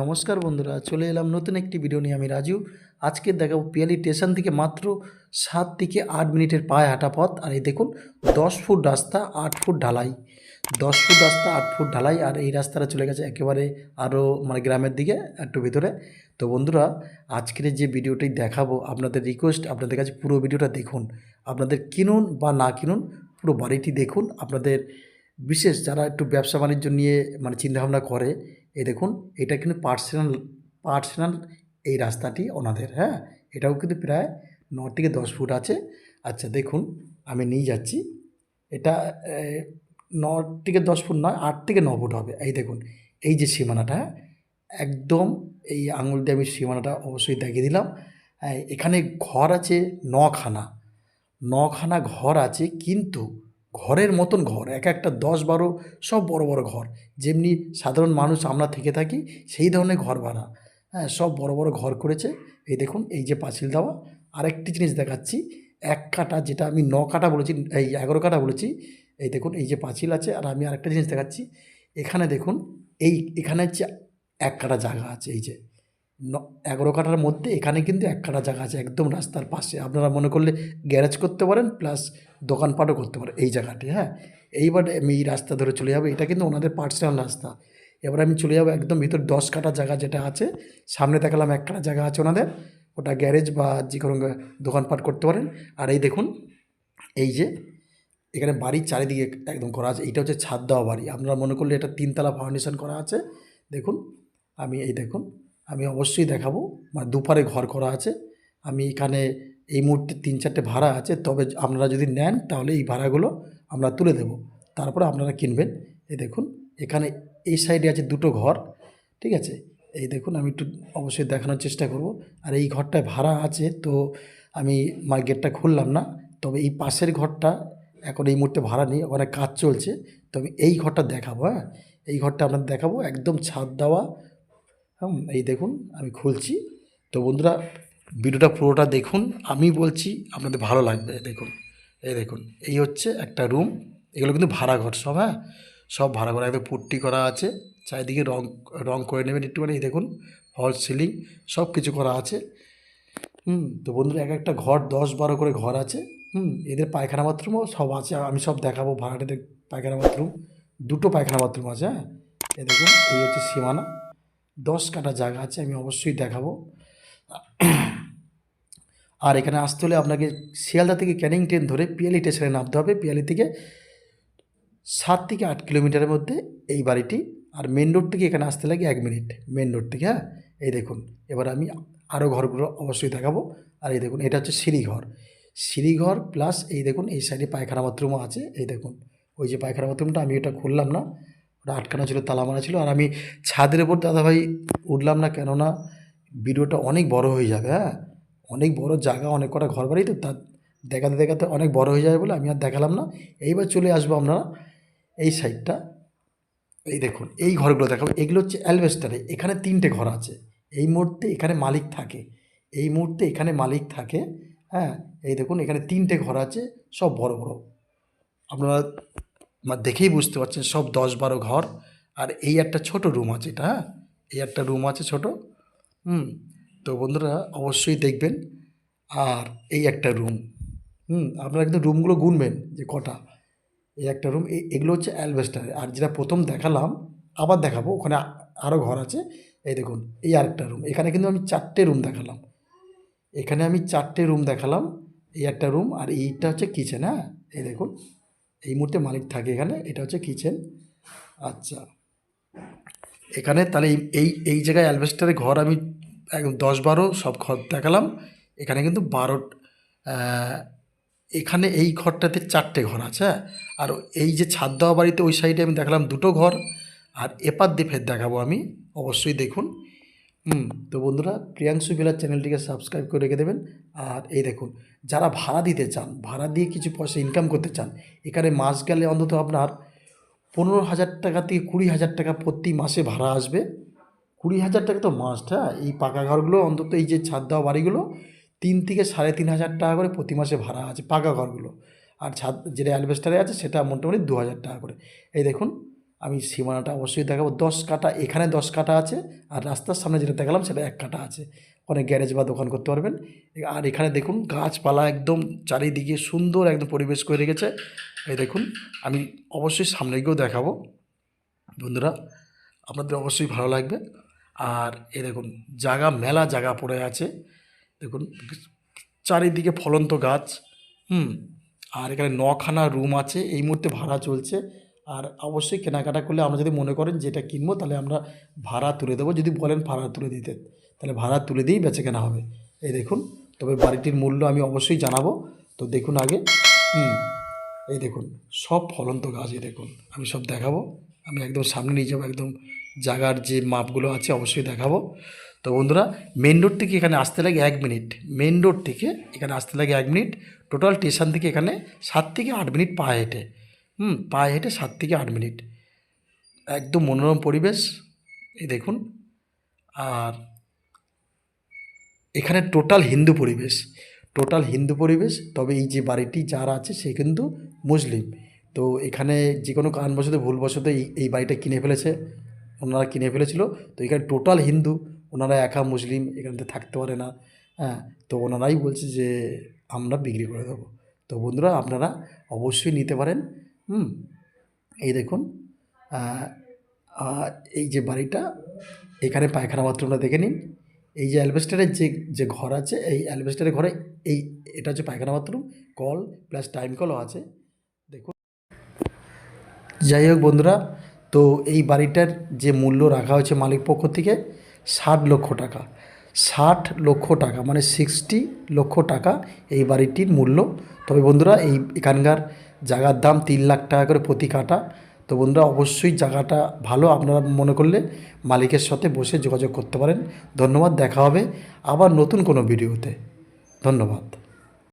নমস্কার বন্ধুরা, চলে এলাম নতুন একটি ভিডিও নিয়ে আমি রাজু। আজকে দেখাবো পিয়ালি স্টেশন থেকে মাত্র সাত থেকে আট মিনিটের পায়ে হাঁটা পথ। আর এই দেখুন, দশ ফুট রাস্তা, আট ফুট ঢালাই। দশ ফুট রাস্তা, আট ফুট ঢালাই। আর এই রাস্তাটা চলে গেছে একেবারে আরও মানে গ্রামের দিকে, একটু ভিতরে। তো বন্ধুরা, আজকের যে ভিডিওটি দেখাবো, আপনাদের রিকোয়েস্ট আপনাদের কাছে পুরো ভিডিওটা দেখুন। আপনাদের কিনুন বা না কিনুন, পুরো বাড়িটি দেখুন। আপনাদের বিশেষ যারা একটু ব্যবসা বাণিজ্য নিয়ে মানে চিন্তাভাবনা করে এই দেখুন এটা কিন্তু পার্সোনাল পার্সোনাল এই রাস্তাটি ওনাদের হ্যাঁ? এটাও কিন্তু প্রায় ন থেকে দশ ফুট আছে। আচ্ছা দেখুন আমি নিয়ে যাচ্ছি। এটা ন থেকে দশ ফুট নয় আট থেকে ন ফুট হবে। এই দেখুন এই যে সীমানাটা হ্যাঁ, একদম এই আঙুল দিয়ে আমি সীমানাটা অবশ্যই দেখিয়ে দিলাম। এখানে ঘর আছে নখানা নখানা ঘর আছে কিন্তু ঘরের মতন ঘর, এক একটা দশ বারো সব বড় বড় ঘর। যেমনি সাধারণ মানুষ আমরা থেকে থাকি, সেই ধরনের ঘর ভাড়া। হ্যাঁ সব বড় বড় ঘর করেছে। এই দেখুন, এই যে পাঁচিল দেওয়া। আরেকটি জিনিস দেখাচ্ছি, এক কাটা যেটা আমি ন কাটা বলেছি, এই এগারো কাটা বলেছি, এই দেখুন, এই যে পাঁচিল আছে। আর আমি আরেকটা জিনিস দেখাচ্ছি, এখানে দেখুন, এই, এখানে হচ্ছে এক কাটা জায়গা আছে, এই যে। এগারো কাটার মধ্যে এখানে কিন্তু এক কাটা জায়গা আছে একদম রাস্তার পাশে। আপনারা মনে করলে গ্যারেজ করতে পারেন প্লাস দোকানপাটও করতে পারেন এই জায়গাটি হ্যাঁ? এইবার আমি এই রাস্তা ধরে চলে যাব, এটা কিন্তু ওনাদের পার্সোনাল রাস্তা। এবার আমি চলে যাব একদম ভিতর দশ কাটা জায়গা যেটা আছে, সামনে দেখালাম এক কাটা জায়গা আছে ওনাদের, ওটা গ্যারেজ বা যে কোনো দোকানপাট করতে পারেন। আর এই দেখুন, এই যে এখানে বাড়ির চারিদিকে একদম করা আছে, এইটা হচ্ছে ছাদ দেওয়া বাড়ি। আপনারা মনে করলে এটা তিনতলা ফাউন্ডেশন করা আছে। দেখুন, আমি এই দেখুন আমি অবশ্যই দেখাবো। মানে দুপারে ঘর করা আছে। আমি এখানে এই মুহূর্তে তিন চারটে ভাড়া আছে। তবে আপনারা যদি নেন, তাহলে এই ভাড়াগুলো আমরা তুলে দেব। তারপরে আপনারা কিনবেন। এই দেখুন, এখানে এই সাইডে আছে দুটো ঘর, ঠিক আছে? এই দেখুন, আমি একটু অবশ্যই দেখানোর চেষ্টা করব। আর এই ঘরটায় ভাড়া আছে, তো আমি গেটটা খুললাম না। তবে এই পাশের ঘরটা এখন এই মুহূর্তে ভাড়া নেই ওখানে কাজ চলছে। তবে এই ঘরটা দেখাবো হ্যাঁ? এই ঘরটা আপনাদের দেখাবো। একদম ছাদ দেওয়া এই দেখুন, আমি খুলছি। তো বন্ধুরা, ভিডিওটা পুরোটা দেখুন। আমি বলছি, আপনাদের ভালো লাগবে দেখুন। এই দেখুন, এই হচ্ছে একটা রুম এগুলো কিন্তু ভাড়া ঘর সব হ্যাঁ? সব ভাড়া ঘর, একদম পুট্টি করা আছে। চারিদিকে রং রং করে নেবেন একটুখানি, এই দেখুন ফল সিলিং সব কিছু করা আছে। হুম, তো বন্ধুরা, এক একটা ঘর, দশ বারো করে ঘর আছে। হুম, এদের পায়খানা বাথরুমও সব আছে। আমি সব দেখাবো, ভাড়াটাদের পায়খানা বাথরুম। দুটো পায়খানা বাথরুম আছে হ্যাঁ? এই দেখুন, এই হচ্ছে সীমানা। দশ কাটা জায়গা আছে, আমি অবশ্যই দেখাবো। আর এখানে আসতে হলে আপনাকে শিয়ালদা থেকে ক্যানিং ট্রেন ধরে পিয়ালি স্টেশনে নামতে হবে। পিয়ালি থেকে সাত থেকে আট কিলোমিটারের মধ্যে এই বাড়িটি। আর মেন রোড থেকে এখানে আসতে লাগে এক মিনিট মেন রোড থেকে হ্যাঁ? এই দেখুন, এবার আমি আরও ঘরগুলো অবশ্যই দেখাবো। আর এই দেখুন, এটা হচ্ছে সিঁড়িঘর। সিঁড়িঘর প্লাস এই দেখুন, এই সাইডে পায়খানা বাথরুমও আছে, এই দেখুন। ওই যে পায়খানা বাথরুমটা আমি ওটা খুললাম না। আটকানো ছিল, তালা মারা ছিল। আর আমি ছাদের উপর দাদাভাই উঠলাম না কেননা ভিডিওটা অনেক বড় হয়ে যাবে হ্যাঁ? অনেক বড় জায়গা, অনেক কটা ঘর বাড়ি তো তার দেখাতে দেখাতে অনেক বড় হয়ে যাবে বলে আমি আর দেখালাম না। এইবার চলে আসব আপনারা এই সাইডটা। এই দেখুন, এই ঘরগুলো দেখাবো। এগুলো হচ্ছে অ্যালভেস্টারে। এখানে তিনটে ঘর আছে। এই মুহূর্তে এখানে মালিক থাকে। এই মুহূর্তে এখানে মালিক থাকে হ্যাঁ? এই দেখুন, এখানে তিনটে ঘর আছে, সব বড় বড়। আপনারা মা- দেখেই বুঝতে পারছেন, সব দশ বারো ঘর, আর এই একটা ছোট রুম আছে এটা হ্যাঁ? এই একটা রুম আছে ছোট, হুম? তো বন্ধুরা, অবশ্যই দেখবেন, আর এই একটা রুম হুম? আপনারা কিন্তু রুমগুলো গুনবেন, যে কটা। এই একটা রুম এগুলো হচ্ছে অ্যালভেস্টারে আর যেটা প্রথম দেখালাম, আবার দেখাবো, ওখানে আরও ঘর আছে। এই দেখুন, এই আরেকটা রুম এখানে কিন্তু আমি চারটে রুম দেখালাম। এখানে আমি চারটে রুম দেখালাম, এই একটা রুম আর এইটা হচ্ছে কিচেন হ্যাঁ? এই দেখুন এই মুহূর্তে মালিক থাকে এখানে, এটা হচ্ছে কিচেন। আচ্ছা। এখানে তাহলে এই এই জায়গায় অ্যালভেস্টারে ঘর আমি একদম দশ বারো সব ঘর দেখালাম। এখানে কিন্তু বারো এখানে এই ঘরটাতে চারটে ঘর আছে হ্যাঁ? আর এই যে ছাদ দেওয়া বাড়িতে ওই সাইডে আমি দেখালাম দুটো ঘর, আর এপার দিয়ে ফের দেখাবো আমি, অবশ্যই দেখুন। হুম, তো বন্ধুরা প্রিয়াংশু বিলার চ্যানেলটিকে সাবস্ক্রাইব করে রেখে দেবেন। আর এই দেখুন, যারা ভাড়া দিতে চান, ভাড়া দিয়ে কিছু পয়সা ইনকাম করতে চান, এখানে মাস গেলে অন্তত আপনার পনেরো হাজার টাকা থেকে কুড়ি হাজার টাকা প্রতি মাসে ভাড়া আসবে। কুড়ি হাজার টাকা তো মাস্ট হ্যাঁ? এই পাকা ঘরগুলো, অন্তত এই যে ছাদ দেওয়া বাড়িগুলো, তিন থেকে সাড়ে তিন হাজার টাকা করে প্রতি মাসে ভাড়া আছে পাকা ঘরগুলো। আর ছাদ, যেটা অ্যালবেস্টারে আছে, সেটা মোটামুটি দু হাজার টাকা করে। এই দেখুন আমি সীমানাটা অবশ্যই দেখাবো। দশ কাটা, এখানে দশ কাটা আছে আর রাস্তার সামনে যেটা দেখালাম সেটা এক কাটা আছে। অনেক গ্যারেজ বা দোকান করতে পারবেন। আর এখানে দেখুন গাছপালা একদম চারিদিকে সুন্দর একদম পরিবেশ করে রেখেছে। এই দেখুন, আমি অবশ্যই সামনে গিয়েও দেখাবো। বন্ধুরা, আপনাদের অবশ্যই ভালো লাগবে। আর এ দেখুন জায়গা মেলা জায়গা পড়ে আছে। দেখুন, চারিদিকে ফলন্ত গাছ। হুম, আর এখানে নখানা রুম আছে। এই মুহূর্তে ভাড়া চলছে। আর অবশ্যই কেনাকাটা করলে আমরা যদি মনে করেন যেটা কিনবো, তাহলে আমরা ভাড়া তুলে দেবো। যদি বলেন ভাড়া তুলে দিতে, তাহলে ভাড়া তুলে দিয়েই বেচে কেনা হবে। এই দেখুন, তবে বাড়িটির মূল্য আমি অবশ্যই জানাব। তো দেখুন আগে, হুম, এই দেখুন, সব ফলন্ত গাছ এই দেখুন, আমি সব দেখাবো। আমি একদম সামনে নিয়ে যাব, একদম জায়গার যে মাপগুলো আছে অবশ্যই দেখাবো। তো বন্ধুরা মেন রোড থেকে এখানে আসতে লাগে এক মিনিট মেন রোড থেকে এখানে আসতে লাগে এক মিনিট। টোটাল স্টেশন থেকে এখানে সাত থেকে আট মিনিট পায়ে হেঁটে। হুম, পায়ে হেঁটে সাত থেকে আট মিনিট। একদম মনোরম পরিবেশ, এই দেখুন। আর এখানে টোটাল হিন্দু পরিবেশ, টোটাল হিন্দু পরিবেশ, তবে এই যে বাড়িটি যারা আছে সে কিন্তু মুসলিম। তো এখানে যে কোনো কারণবশত ভুলবশত এই এই বাড়িটা কিনে ফেলেছে, ওনারা কিনে ফেলেছিল। তো এখানে টোটাল হিন্দু, ওনারা একা মুসলিম এখানে থাকতে পারে না। হ্যাঁ তো ওনারাই বলছে যে আমরা বিক্রি করে দেবো। তো বন্ধুরা, আপনারা অবশ্যই নিতে পারেন। হুম, এই দেখুন এই যে বাড়িটা, এখানে পায়খানা বাথরুমটা দেখে নিন। এই যে অ্যালবেস্টারের যে যে ঘর আছে, এই অ্যালবেস্টারের ঘরে এই, এটা হচ্ছে পায়খানা বাথরুম, কল প্লাস টাইম কলও আছে। দেখুন। যাই হোক বন্ধুরা, তো এই বাড়িটার যে মূল্য রাখা হয়েছে মালিক পক্ষ থেকে ষাট লক্ষ টাকা। ষাট লক্ষ টাকা মানে সিক্সটি লক্ষ টাকা এই বাড়িটির মূল্য। তবে বন্ধুরা, এই এখানকার জায়গার দাম তিন লাখ টাকা করে প্রতি কাটা। তো বন্ধুরা, অবশ্যই জায়গাটা ভালো আপনারা মনে করলে মালিকের সাথে বসে যোগাযোগ করতে পারেন। ধন্যবাদ, দেখা হবে আবার নতুন কোনো ভিডিওতে। ধন্যবাদ।